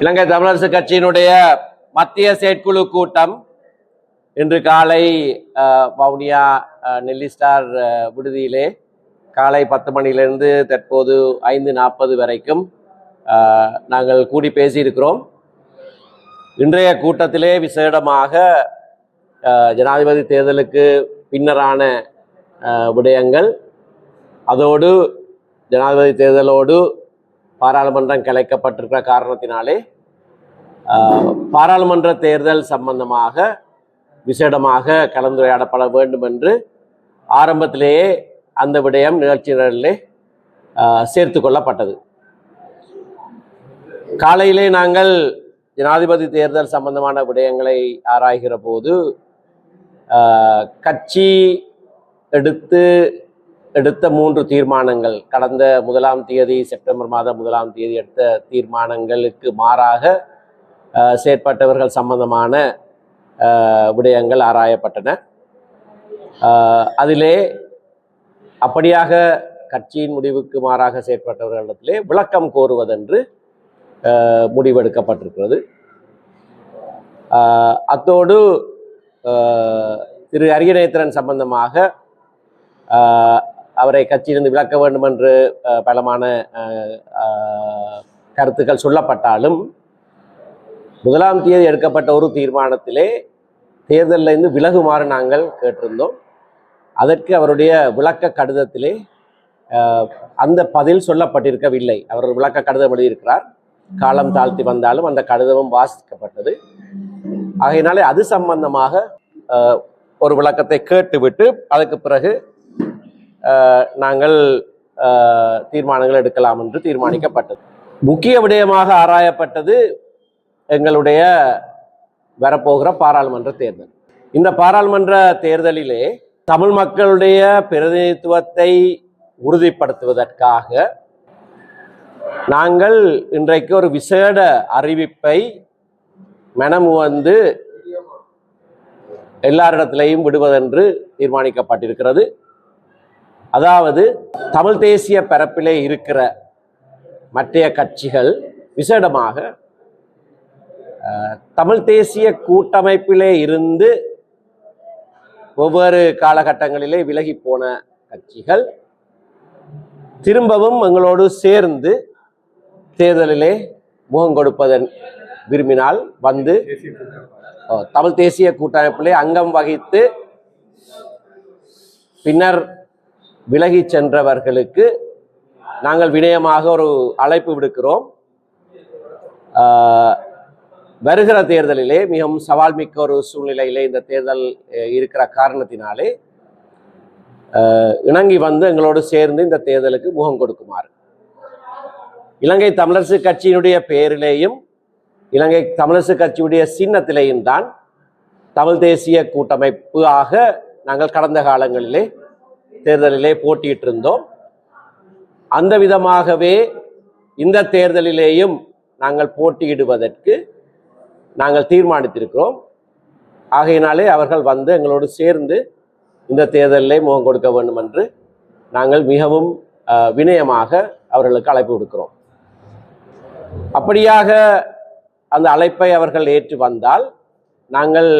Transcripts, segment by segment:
இலங்கை தமிழரசு கட்சியினுடைய மத்திய செயற்குழு கூட்டம் இன்று காலை வவுனியா நெல்லிஸ்டார் நெல்லி ஸ்டார் விடுதியிலே காலை பத்து மணியிலிருந்து தற்போது ஐந்து நாற்பது வரைக்கும் நாங்கள் கூடி பேசியிருக்கிறோம். இன்றைய கூட்டத்திலே விசேடமாக ஜனாதிபதி தேர்தலுக்கு பின்னரான விடயங்கள் அதோடு ஜனாதிபதி தேர்தலோடு பாராளுமன்றம் கலைக்கப்பட்டிருக்கிற காரணத்தினாலே பாராளுமன்ற தேர்தல் சம்பந்தமாக விசேடமாக கலந்துரையாடப்பட வேண்டும் என்று ஆரம்பத்திலேயே அந்த விடயம் நிகழ்ச்சிகளிலே ஆஹ், சேர்த்து கொள்ளப்பட்டது. காலையிலே நாங்கள் ஜனாதிபதி தேர்தல் சம்பந்தமான விடயங்களை ஆராய்கிற போது கட்சி எடுத்து எடுத்த மூன்று தீர்மானங்கள். கடந்த முதலாம் தேதி செப்டம்பர் மாதம் முதலாம் தேதி எடுத்த தீர்மானங்களுக்கு மாறாக செயற்பட்டவர்கள் சம்பந்தமான விடயங்கள் ஆராயப்பட்டன. அதிலே அப்படியாக கட்சியின் முடிவுக்கு மாறாக செயற்பட்டவர்களிடத்திலே விளக்கம் கோருவதென்று முடிவெடுக்கப்பட்டிருக்கிறது. அத்தோடு திரு அரியநேத்திரன் சம்பந்தமாக அவரை கட்சியிலிருந்து விளக்க வேண்டும் என்று பலமான அஹ், கருத்துக்கள் சொல்லப்பட்டாலும் முதலாம் தேதி எடுக்கப்பட்ட ஒரு தீர்மானத்திலே தேர்தலில் இருந்து விலகுமாறு நாங்கள் கேட்டிருந்தோம். அதற்கு அவருடைய விளக்க கடிதத்திலே அந்த பதில் சொல்லப்பட்டிருக்கவில்லை. அவர் விளக்க கடிதம் எழுதியிருக்கிறார். காலம் தாழ்த்தி வந்தாலும் அந்த கடிதமும் வாசிக்கப்பட்டது. ஆகையினாலே அது சம்பந்தமாக ஒரு விளக்கத்தை கேட்டுவிட்டு அதுக்கு பிறகு நாங்கள் தீர்மானங்கள் எடுக்கலாம் என்று தீர்மானிக்கப்பட்டது. முக்கிய விடயமாக ஆராயப்பட்டது எங்களுடைய வரப்போகிற பாராளுமன்ற தேர்தல். இந்த பாராளுமன்ற தேர்தலிலே தமிழ் மக்களுடைய பிரதிநிதித்துவத்தை உறுதிப்படுத்துவதற்காக நாங்கள் இன்றைக்கு ஒரு விசேட அறிவிப்பை மனமு வந்து எல்லாரிடத்திலையும் விடுவதென்று தீர்மானிக்கப்பட்டிருக்கிறது. அதாவது தமிழ் தேசிய பரப்பிலே இருக்கிற மற்றைய கட்சிகள் விசேடமாக தமிழ் தேசிய கூட்டமைப்பிலே இருந்து ஒவ்வொரு காலகட்டங்களிலே விலகி போன கட்சிகள் திரும்பவும் எங்களோடு சேர்ந்து தேர்தலிலே முகம் கொடுப்பதன் விரும்பினால் வந்து தமிழ் தேசிய கூட்டமைப்பிலே அங்கம் வகித்து பின்னர் விலகி சென்றவர்களுக்கு நாங்கள் வினயமாக ஒரு அழைப்பு விடுக்கிறோம். வருகிற தேர்தலிலே மிகவும் சவால் மிக்க ஒரு சூழ்நிலையிலே இந்த தேர்தல் இருக்கிற காரணத்தினாலே இணங்கி வந்து எங்களோடு சேர்ந்து இந்த தேர்தலுக்கு முகம் கொடுக்குமாறு. இலங்கை தமிழரசு கட்சியினுடைய பெயரிலேயும் இலங்கை தமிழரசு கட்சியுடைய சின்னத்திலேயும் தான் தமிழ் தேசிய கூட்டமைப்பு ஆக நாங்கள் கடந்த காலங்களிலே தேர்தலிலே போட்டியிட்டு இருந்தோம் அந்த விதமாகவே இந்த தேர்தலிலேயும் நாங்கள் போட்டியிடுவதற்கு நாங்கள் தீர்மானித்திருக்கிறோம். ஆகையினாலே அவர்கள் வந்து எங்களோடு சேர்ந்து இந்த தேர்தலிலே முகம் கொடுக்க வேண்டும் என்று நாங்கள் மிகவும் வினயமாக அவர்களுக்கு அழைப்பு விடுக்கிறோம். அப்படியாக அந்த அழைப்பை அவர்கள் ஏற்று வந்தால் நாங்கள்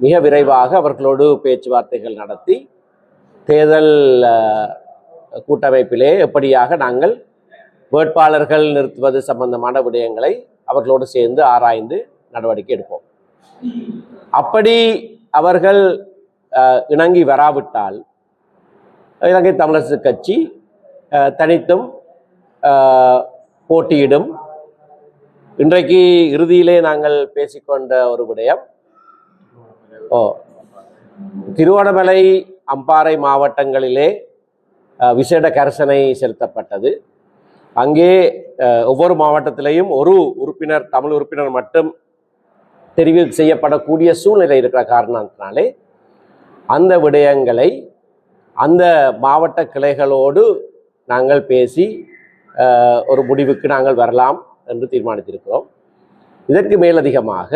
மிக விரைவாக அவர்களோடு பேச்சுவார்த்தைகள் நடத்தி தேர்தல் கூட்டமைப்பிலே எப்படியாக நாங்கள் வேட்பாளர்கள் நிறுத்துவது சம்பந்தமான விடயங்களை அவர்களோடு சேர்ந்து ஆராய்ந்து நடவடிக்கை எடுப்போம். அப்படி அவர்கள் இணங்கி வராவிட்டால் இலங்கை தமிழரசு கட்சி தனித்தும் போட்டியிடும். இன்றைக்கு இறுதியிலே நாங்கள் பேசிக்கொண்ட ஒரு விடயம் ஓ திருவண்ணாமலை அம்பாறை மாவட்டங்களிலே விசேட கரிசனை செலுத்தப்பட்டது. அங்கே ஒவ்வொரு மாவட்டத்திலையும் ஒரு உறுப்பினர் தமிழ் உறுப்பினர் மட்டும் தெரிவு செய்யப்படக்கூடிய சூழ்நிலை இருக்கிற காரணத்தினாலே அந்த விடயங்களை அந்த மாவட்ட கிளைகளோடு நாங்கள் பேசி ஒரு முடிவுக்கு நாங்கள் வரலாம் என்று தீர்மானித்திருக்கிறோம். இதற்கு மேலதிகமாக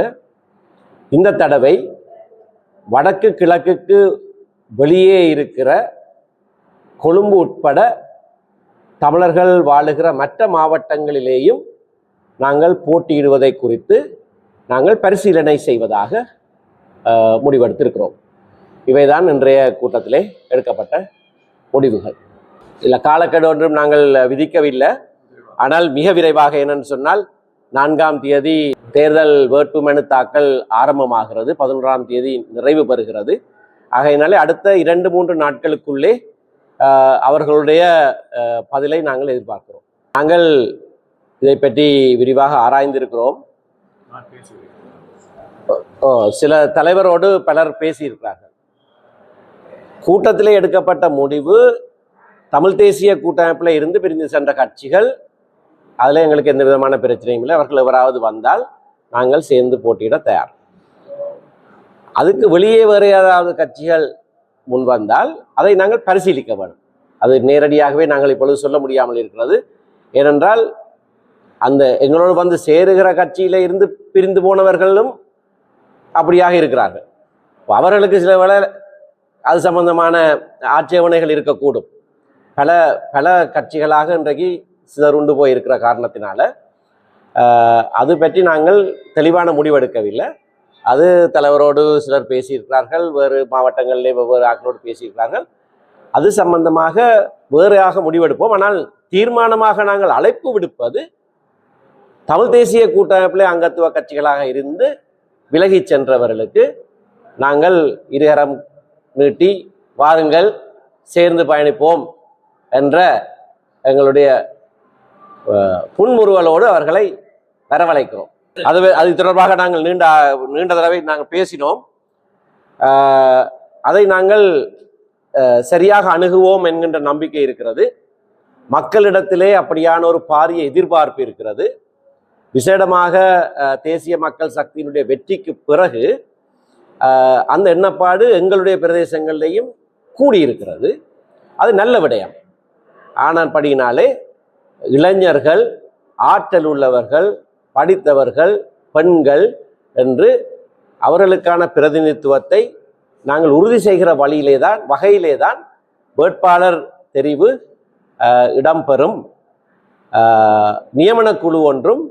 இந்த தடவை வடக்கு கிழக்குக்கு வெளியே இருக்கிற கொழும்பு உட்பட தமிழர்கள் வாழுகிற மற்ற மாவட்டங்களிலேயும் நாங்கள் போட்டியிடுவதை குறித்து நாங்கள் பரிசீலனை செய்வதாக முடிவெடுத்திருக்கிறோம். இவைதான் இன்றைய கூட்டத்திலே எடுக்கப்பட்ட முடிவுகள். இல்லை காலக்கெடு ஒன்றும் நாங்கள் விதிக்கவில்லை. ஆனால் மிக விரைவாக என்னன்னு சொன்னால் நான்காம் தேதி தேர்தல் வேட்புமனு தாக்கல் ஆரம்பமாகிறது. பதினொன்றாம் தேதி நிறைவு பெறுகிறது. ஆகையினாலே அடுத்த இரண்டு மூன்று நாட்களுக்குள்ளே அவர்களுடைய பதிலை நாங்கள் எதிர்பார்க்கிறோம். நாங்கள் இதை பற்றி விரிவாக ஆராய்ந்திருக்கிறோம். ஓ, சில தலைவரோடு பலர் பேசியிருக்கிறார்கள். கூட்டத்திலே எடுக்கப்பட்ட முடிவு தமிழ் தேசிய கூட்டமைப்பில் இருந்து பிரிந்து சென்ற கட்சிகள் அதில் எங்களுக்கு எந்த விதமான பிரச்சனையும் இல்லை. அவர்கள் எவராவது வந்தால் நாங்கள் சேர்ந்து போட்டியிட தயார். அதுக்கு வெளியே வேறு ஏதாவது கட்சிகள் முன் வந்தால் அதை நாங்கள் பரிசீலிக்க வேண்டும். அது நேரடியாகவே நாங்கள் இப்பொழுது சொல்ல முடியாமல் இருக்கிறது. ஏனென்றால் அந்த எங்களோடு வந்து சேருகிற கட்சியில இருந்து பிரிந்து போனவர்களும் அப்படியாக இருக்கிறார்கள். அவர்களுக்கு சில வேளை அது சம்பந்தமான ஆட்சேபனைகள் இருக்கக்கூடும். பல பல கட்சிகளாக இன்றைக்கு சிதறுண்டு போயிருக்கிற காரணத்தினால அது பற்றி நாங்கள் தெளிவான முடிவெடுக்கவில்லை. அது தலைவரோடு சிலர் பேசியிருக்கிறார்கள் வேறு மாவட்டங்களிலே வெவ்வேறு ஆக்களோடு பேசியிருக்கிறார்கள். அது சம்பந்தமாக வேறையாக முடிவெடுப்போம். ஆனால் தீர்மானமாக நாங்கள் அழைப்பு விடுப்பது தமிழ் தேசிய கூட்டமைப்பிலே அங்கத்துவ கட்சிகளாக இருந்து விலகிச் சென்றவர்களுக்கு நாங்கள் இருகரம் நீட்டி வாருங்கள் சேர்ந்து பயணிப்போம் என்ற எங்களுடைய புன்முறுவலோடு அவர்களை வரவழைக்கிறோம். அது அது தொடர்பாக நாங்கள் நீண்ட நீண்ட தடவை நாங்கள் பேசினோம். அதை நாங்கள் சரியாக அணுகுவோம் என்கின்ற நம்பிக்கை இருக்கிறது. மக்களிடத்திலே அப்படியான ஒரு பாரிய எதிர்பார்ப்பு இருக்கிறது. விசேடமாக தேசிய மக்கள் சக்தியினுடைய வெற்றிக்கு பிறகு அந்த எண்ணப்பாடு எங்களுடைய பிரதேசங்கள்லேயும் கூடியிருக்கிறது. அது நல்ல விடயம். ஆனால் படியினாலே இளைஞர்கள் ஆற்றல் உள்ளவர்கள் படித்தவர்கள் பெண்கள் என்று அவர்களுக்கான பிரதிநிதித்துவத்தை நாங்கள் உறுதி செய்கிற வழியிலே தான் வகையிலே தான் வேட்பாளர் தெரிவு இடம்பெறும். அஹ், குழு ஒன்றும்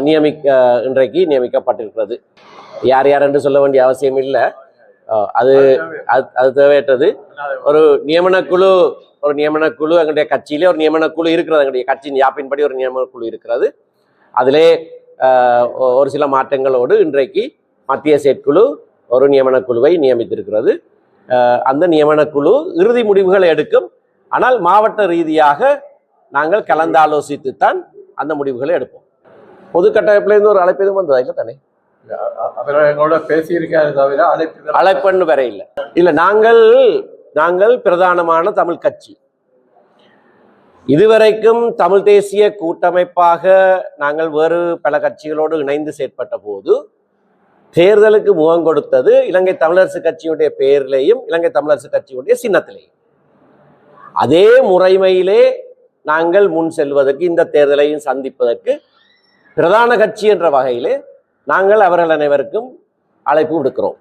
நியமிக்க இன்றைக்கு நியமிக்கப்பட்டிருக்கிறது. யார் யார் என்று சொல்ல வேண்டிய அவசியம் இல்லை. அது அது- அது தேவையற்றது. ஒரு நியமனக்குழு ஒரு நியமனக்குழு எங்களுடைய கட்சியிலே ஒரு நியமனக்குழு இருக்கிறது. எங்களுடைய கட்சியின் யாப்பின்படி ஒரு நியமனக்குழு இருக்கிறது. அதிலே ஒரு சில மாற்றங்களோடு இன்றைக்கு மத்திய செயற்குழு ஒரு நியமனக்குழுவை நியமித்திருக்கிறது. அந்த நியமனக்குழு இறுதி முடிவுகளை எடுக்கும். ஆனால் மாவட்ட ரீதியாக நாங்கள் கலந்தாலோசித்துத்தான் அந்த முடிவுகளை எடுப்போம். பொது கட்டமைப்பிலேருந்து ஒரு அழைப்பு எதுவும் வந்ததா? இல்லை தானே எங்களோட பேசியிருக்காரு தவிர அழைப்பு அழைப்பெண்ணு வரை இல்லை இல்ல நாங்கள் நாங்கள் பிரதானமான தமிழ் கட்சி. இதுவரைக்கும் தமிழ் தேசிய கூட்டமைப்பாக நாங்கள் வேறு பல கட்சிகளோடு இணைந்து செயற்பட்ட போது தேர்தலுக்கு முகம் கொடுத்தது இலங்கை தமிழரசு கட்சியுடைய பெயரிலேயும் இலங்கை தமிழரசு கட்சியுடைய சின்னத்திலேயும். அதே முறைமையிலே நாங்கள் முன் செல்வதற்கு இந்த தேர்தலையும் சந்திப்பதற்கு பிரதான கட்சி என்ற வகையிலே நாங்கள் அவர்கள் அனைவருக்கும் அழைப்பு விடுக்கிறோம்.